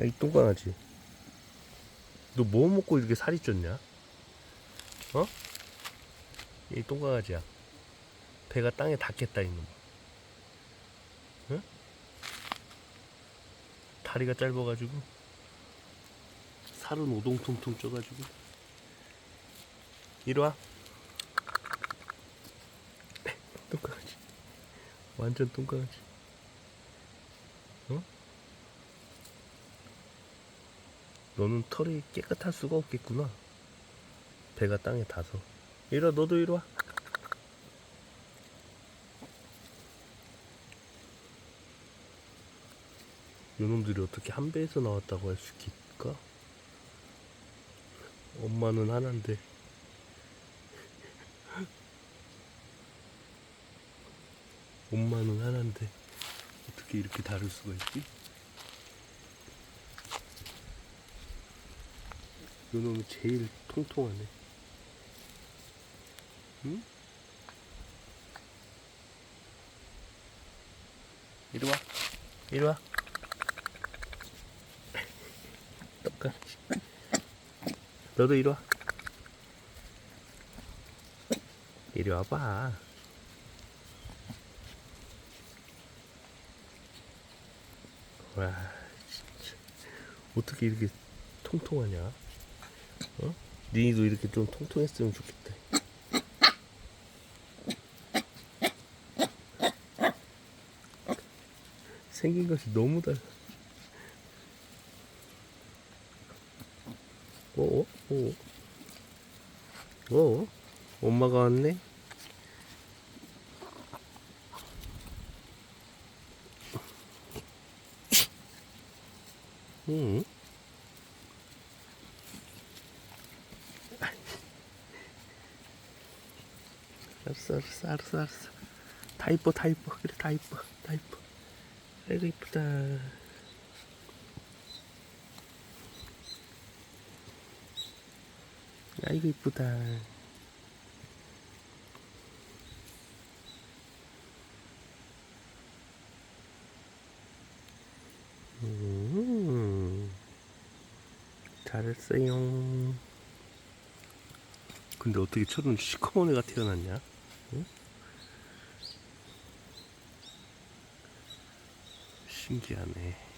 야, 이 똥강아지. 너 뭐 먹고 이렇게 살이 쪘냐? 어? 이 똥강아지야. 배가 땅에 닿겠다, 이놈. 응? 다리가 짧아가지고, 살은 오동통통 쪄가지고. 이리 와. 똥강아지. 완전 똥강아지. 어? 너는 털이 깨끗할 수가 없겠구나. 배가 땅에 닿아서. 이리 와, 너도 이리 와. 요놈들이 어떻게 한 배에서 나왔다고 할 수 있을까? 엄마는 하나인데. 엄마는 하나인데. 어떻게 이렇게 다를 수가 있지? 요 놈이 제일 통통하네. 응? 이리 와. 이리 와. 똑같이. 너도 이리 와. 이리 와봐. 와, 진짜. 어떻게 이렇게 통통하냐? 어? 니도 이렇게 좀 통통했으면 좋겠다. 생긴 것이 너무 달라. 어? 어? 어? 어? 엄마가 왔네? 응? 알았어, 알았어, 알았어, 알았어. 다 이뻐, 다 이뻐. 그래, 다 이뻐, 다 이뻐. 아이고, 이쁘다. 아이고, 이쁘다. 음, 잘했어요. 근데 어떻게 저런 시커먼 애가 태어났냐? 응? 신기하네.